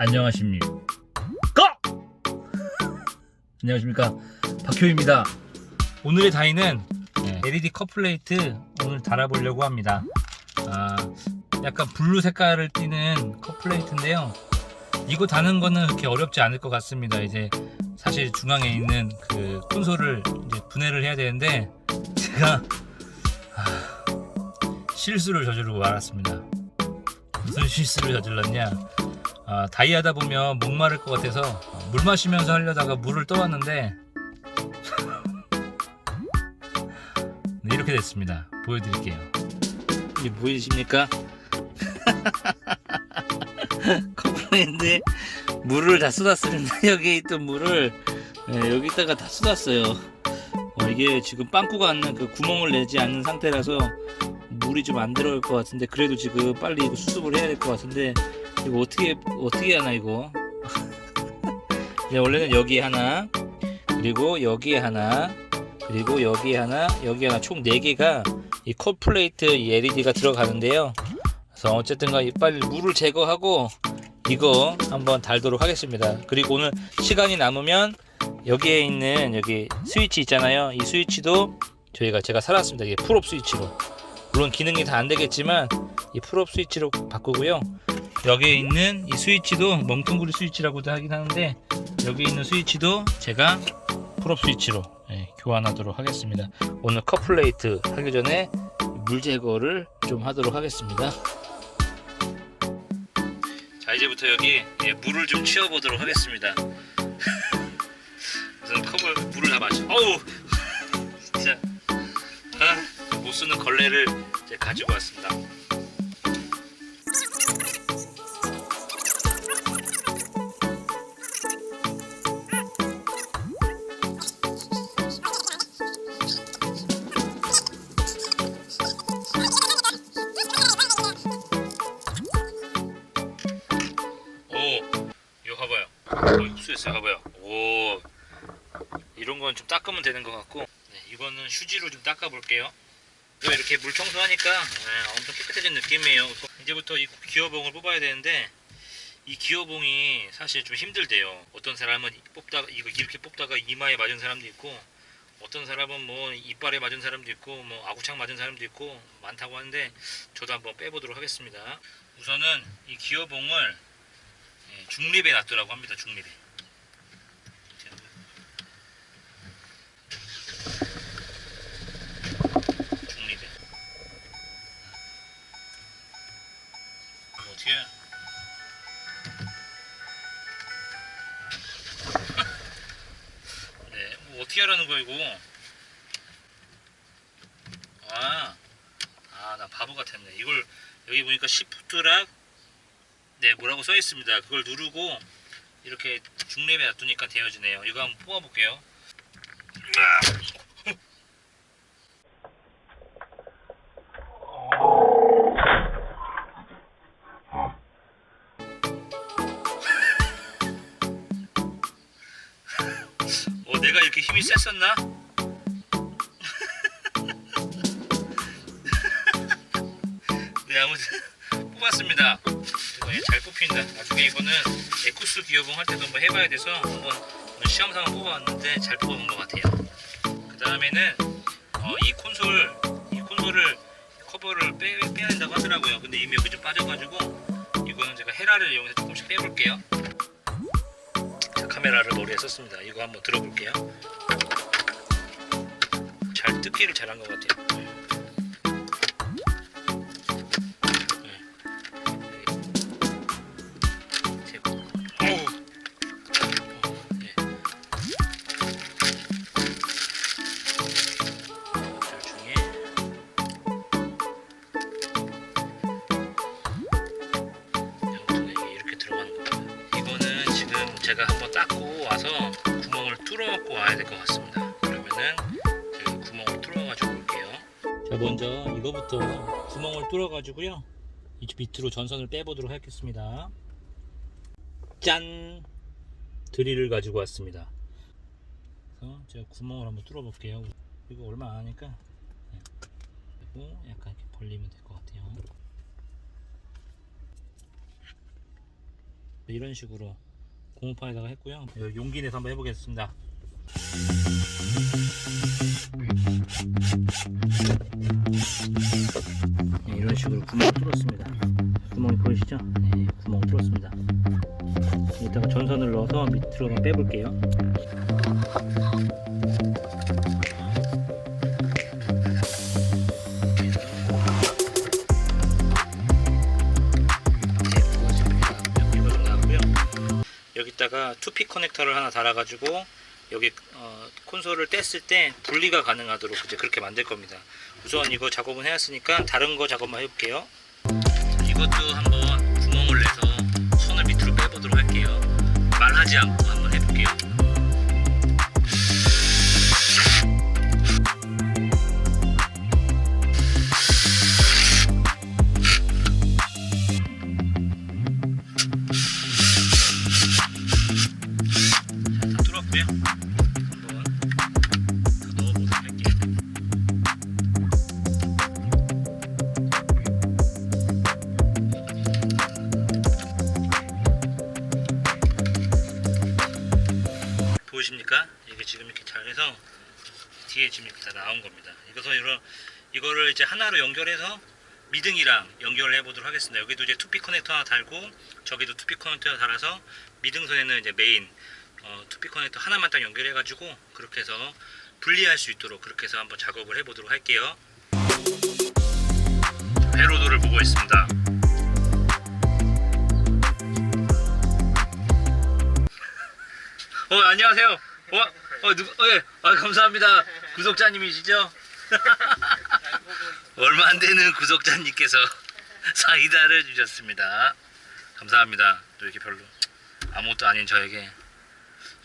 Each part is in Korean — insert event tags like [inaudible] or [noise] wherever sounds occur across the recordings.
안녕하십니까? 안녕하십니까? 박효입니다. 오늘의 다이는 LED 컵플레이트 오늘 달아보려고 합니다. 아, 약간 블루 색깔을 띠는 컵플레이트인데요. 이거 다는 거는 그렇게 어렵지 않을 것 같습니다. 이제 사실 중앙에 있는 그 콘솔을 이제 분해를 해야 되는데 제가 아, 실수를 저지르고 말았습니다. 무슨 실수를 저질렀냐? 아, 다이 하다 보면 목마를 것 같아서 물 마시면서 하려다가 물을 떠왔는데 [laughs] 네, 이렇게 됐습니다. 보여드릴게요. 이게 보이십니까? [laughs] 컴플레인데 물을 다 쏟았습니다. [laughs] 여기 있던 물을 네, 여기다가 다 쏟았어요. 어, 이게 지금 빵꾸가 않는 그 구멍을 내지 않는 상태라서 물이 좀 안 들어갈 것 같은데 그래도 지금 빨리 수습을 해야 될 것 같은데 이거 어떻게 어떻게 하나 이거? [laughs] 원래는 여기 하나 그리고 여기에 하나 그리고 여기에 하나 여기 하나. 총 4개가 이 컵플레이트 이 LED가 들어가는데요. 그래서 어쨌든 간 빨리 물을 제거하고 이거 한번 달도록 하겠습니다. 그리고 오늘 시간이 남으면 여기에 있는 여기 스위치 있잖아요. 이 스위치도 저희가 제가 살았습니다. 이게 풀업 스위치로. 물론 기능이 다 안 되겠지만 이 풀업 스위치로 바꾸고요 여기에 있는 이 스위치도 멍텅구리 스위치라고도 하긴 하는데 여기 있는 스위치도 제가 풀업 스위치로 예, 교환하도록 하겠습니다. 오늘 컵플레이트 하기 전에 물 제거를 좀 하도록 하겠습니다. 자 이제부터 여기 예, 물을 좀 치워보도록 하겠습니다. [laughs] 우선 컵을 물을 다 마시 어우! [laughs] 진짜. 아, 못 쓰는 걸레를 가지고 왔습니다 오, 흡수했어요. 봐봐요. 오, 이런 건 좀 닦으면 되는 것 같고, 네, 이거는 휴지로 좀 닦아볼게요. 또 이렇게 물 청소하니까 네, 엄청 깨끗해진 느낌이에요. 이제부터 이 기어봉을 뽑아야 되는데 이 기어봉이 사실 좀 힘들대요. 어떤 사람은 뽑다가 이거 이렇게 뽑다가 이마에 맞은 사람도 있고, 어떤 사람은 뭐 이빨에 맞은 사람도 있고, 뭐 아구창 맞은 사람도 있고 많다고 하는데 저도 한번 빼보도록 하겠습니다. 우선은 이 기어봉을 예, 중립에 놨더라고 합니다. 중립에. 하라는 거야 이거? 아, 아, 나 바보 같았네. 이걸 여기 보니까 시프트락 네 뭐라고 써 있습니다 그걸 누르고 이렇게 중립에 놔두니까 되어지네요 이거 한번 뽑아 볼게요 어 나중에 이거는 에쿠스 기어봉 할 때도 한번 해봐야 돼서 한번 시험상을 뽑아왔는데 잘 뽑아본 것 같아요. 그 다음에는 어, 이 콘솔 이 콘솔을 커버를 빼, 빼야 된다고 하더라고요. 근데 이미 여기 좀 빠져가지고 이거는 제가 헤라를 이용해서 조금씩 빼볼게요. 자, 카메라를 머리에 썼습니다. 이거 한번 들어볼게요. 잘 뜯기를 잘한 것 같아요. 자 먼저 이거부터 구멍을 뚫어 가지고요. 이쪽 밑으로 전선을 빼보도록 하겠습니다. 짠! 드릴을 가지고 왔습니다. 그래서 제가 구멍을 한번 뚫어 볼게요. 이거 얼마 안 하니까 네. 그리고 약간 이렇게 벌리면 될 것 같아요. 이런 식으로 고무판에다가 했고요. 여기 용기 내서 한번 해보겠습니다. 식으로 구멍 뚫었습니다. 구멍이 보이시죠? 네, 구멍 뚫었습니다. 이따가 전선을 넣어서 밑으로만 빼볼게요. 나왔고요. 여기다가 투피 커넥터를 하나 달아가지고 여기 어, 콘솔을 뗐을 때 분리가 가능하도록 이제 그렇게 만들 겁니다. 우선 이거 작업은 해왔으니까 다른 거 작업만 해볼게요. 이것도 한번 구멍을 내서 손을 밑으로 빼보도록 할게요. 말하지 않고 이게 지금 이렇게 잘해서 뒤에 지금 이렇게 다 나온 겁니다. 이것서 이거 이거를 이제 하나로 연결해서 미등이랑 연결을 해보도록 하겠습니다. 여기도 이제 투피 커넥터 하나 달고 저기도 투피 커넥터 달아서 미등선에는 이제 메인 어, 투피 커넥터 하나만 딱 연결해가지고 그렇게 해서 분리할 수 있도록 그렇게 해서 한번 작업을 해보도록 할게요. 회로도를 보고 있습니다. 어 안녕하세요. 어, 어 누구? 어, 예. 아, 감사합니다. 구독자님이시죠? [laughs] 얼마 안 되는 구독자님께서 [laughs] 사이다를 주셨습니다. 감사합니다. 또 이렇게 별로 아무것도 아닌 저에게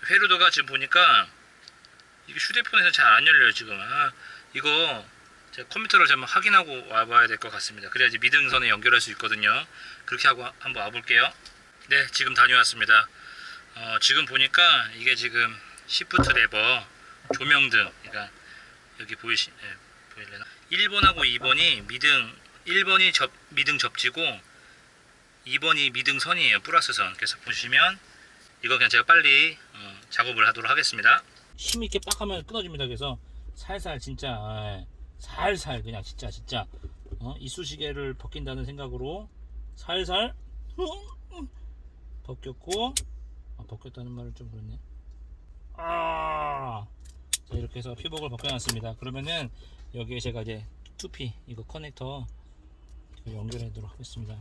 회로도가 지금 보니까 이게 휴대폰에서 잘 안 열려요 지금. 아, 이거 제가 컴퓨터를 좀 확인하고 와봐야 될 것 같습니다. 그래야지 미등선에 연결할 수 있거든요. 그렇게 하고 한번 와볼게요. 네, 지금 다녀왔습니다. 어, 지금 보니까 이게 지금 시프트 레버 조명등. 그러니까 여기 보이시 예, 보이려나? 1번하고 2번이 미등 1번이 접 미등 접지고 2번이 미등 선이에요. 플러스 선. 그래서 보시면 이거 그냥 제가 빨리 어, 작업을 하도록 하겠습니다. 힘 있게 빡 하면 끊어집니다. 그래서 살살 진짜 예, 살살 그냥 진짜 진짜 어, 이쑤시개를 벗긴다는 생각으로 살살 벗겼고 아, 벗겼다는 말을 좀 그렇네. 아, 자 이렇게 해서 피복을 벗겨놨습니다. 그러면은 여기에 제가 이제 2P 이거 커넥터 연결하도록 하겠습니다.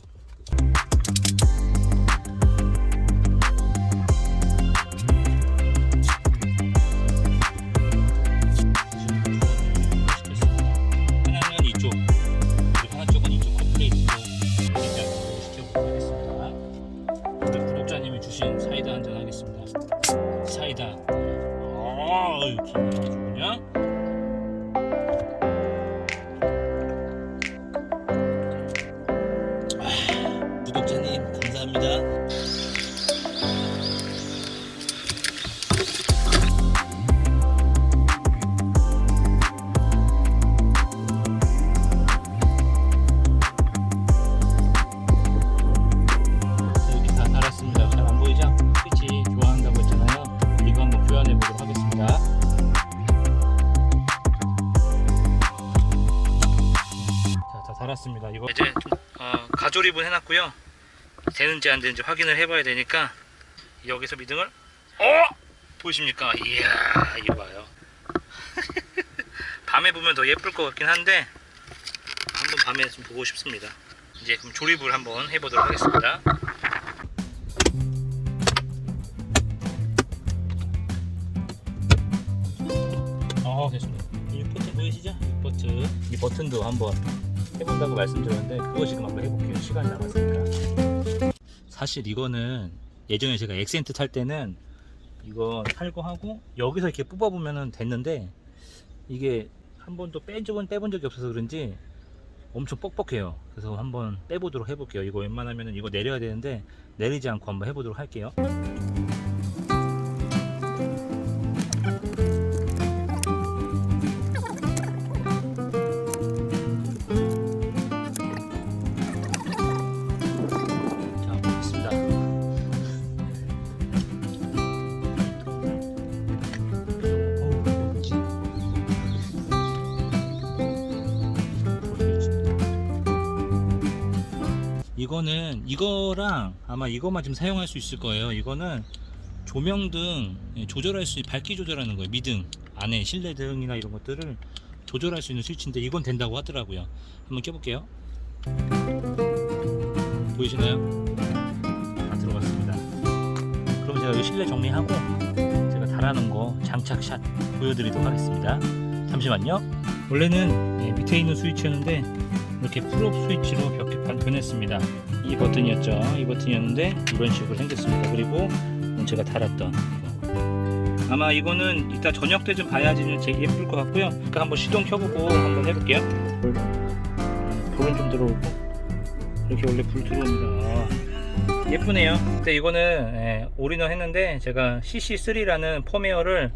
이거 이제 어, 가조립은 해놨고요. 되는지 안 되는지 확인을 해봐야 되니까 여기서 미등을 어 보이십니까? 이야 이거 봐요. [laughs] 밤에 보면 더 예쁠 것 같긴 한데 한번 밤에 좀 보고 싶습니다. 이제 그럼 조립을 한번 해보도록 하겠습니다. 어 됐습니다. 이 버튼 보이시죠? 이 버튼 이 버튼도 한번 해본다고 말씀드렸는데 그거 지금 한번 해볼게요. 시간이 남았으니까. 사실 이거는 예전에 제가 엑센트 탈 때는 이거 탈거하고 여기서 이렇게 뽑아보면 됐는데 이게 한 번도 뺀 적은 빼본 적이 없어서 그런지 엄청 뻑뻑해요. 그래서 한번 빼보도록 해볼게요. 이거 웬만하면 이거 내려야 되는데 내리지 않고 한번 해보도록 할게요. 이거는 이거랑 아마 이거만 좀 사용할 수 있을 거예요. 이거는 조명등 예, 조절할 수 밝기 조절하는 거예요. 미등 안에 실내등이나 이런 것들을 조절할 수 있는 스위치인데 이건 된다고 하더라고요. 한번 켜볼게요. 보이시나요? 다 들어갔습니다. 그럼 제가 이 실내 정리하고 제가 달아놓은 거 장착샷 보여드리도록 하겠습니다. 잠시만요. 원래는 예, 밑에 있는 스위치였는데 이렇게 풀업 스위치로 벽에 반 변했습니다. 이 버튼이었죠. 이 버튼이었는데 이런 식으로 생겼습니다. 그리고 제가 달았던. 아마 이거는 이따 저녁 때 좀 봐야지 좀 되게 예쁠 것 같고요. 그러니까 한번 시동 켜보고 한번 해볼게요. 불은 좀 들어오고 이렇게 원래 불 들어옵니다. 아, 예쁘네요. 근데 이거는 예, 올인원 했는데 제가 CC3라는 펌웨어를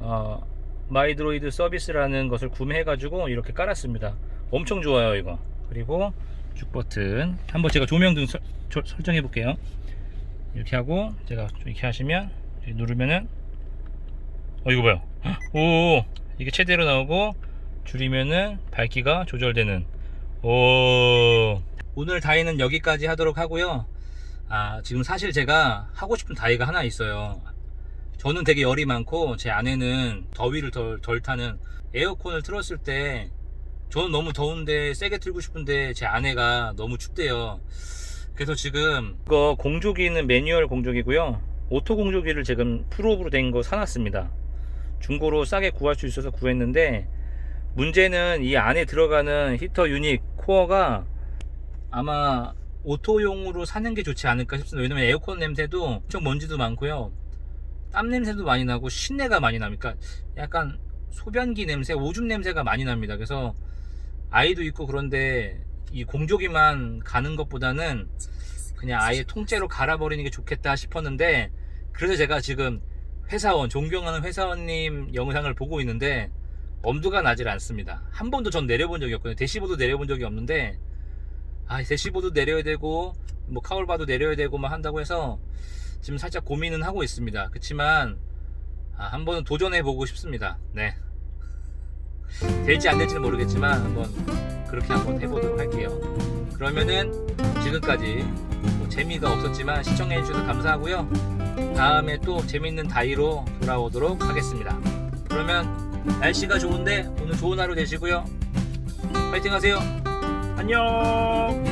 어, 마이드로이드 서비스라는 것을 구매해 가지고 이렇게 깔았습니다. 엄청 좋아요 이거. 그리고 쭉 버튼 한번 제가 조명 등 설, 정해 볼게요. 이렇게 하고 제가 이렇게 하시면 이렇게 누르면은 어 이거 봐요. 오 이게 최대로 나오고 줄이면은 밝기가 조절되는 오 오늘 다이는 여기까지 하도록 하고요. 아 지금 사실 제가 하고 싶은 다이가 하나 있어요. 저는 되게 열이 많고 제 아내는 더위를 덜, 덜 타는 에어컨을 틀었을 때 저는 너무 더운데 세게 틀고 싶은데 제 아내가 너무 춥대요. 그래서 지금 이거 공조기는 매뉴얼 공조기고요. 오토 공조기를 지금 프로브로 된 거 사놨습니다. 중고로 싸게 구할 수 있어서 구했는데 문제는 이 안에 들어가는 히터 유닛 코어가 아마 오토용으로 사는 게 좋지 않을까 싶습니다. 왜냐면 에어컨 냄새도 엄청 먼지도 많고요. 땀 냄새도 많이 나고 신내가 많이 나니까 약간 소변기 냄새, 오줌 냄새가 많이 납니다. 그래서 아이도 있고 그런데 이 공조기만 가는 것보다는 그냥 아예 통째로 갈아버리는 게 좋겠다 싶었는데 그래서 제가 지금 회사원, 존경하는 회사원님 영상을 보고 있는데 엄두가 나질 않습니다. 한 번도 전 내려본 적이 없거든요. 대시보드 내려본 적이 없는데 아, 대시보드 내려야 되고 뭐 카울바도 내려야 되고 막 한다고 해서 지금 살짝 고민은 하고 있습니다. 그렇지만 아, 한 번은 도전해 보고 싶습니다. 네. 될지 안 될지는 모르겠지만 한번 그렇게 한번 해보도록 할게요. 그러면은 지금까지 뭐 재미가 없었지만 시청해 주셔서 감사하고요. 다음에 또 재밌는 다이로 돌아오도록 하겠습니다. 그러면 날씨가 좋은데 오늘 좋은 하루 되시고요. 파이팅 하세요. 안녕.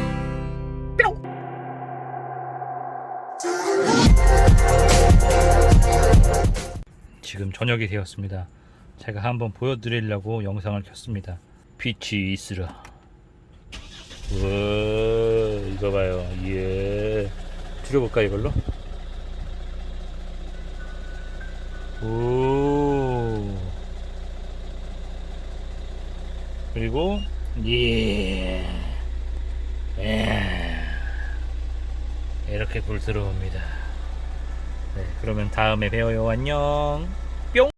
지금 저녁이 되었습니다. 제가 한번 보여드리려고 영상을 켰습니다. 빛이 있으라. 우와, 이거 봐요. 예. 줄여볼까, 이걸로? 오. 그리고, 예. 예. 이렇게 불 들어옵니다. 네, 그러면 다음에 봬요. 안녕.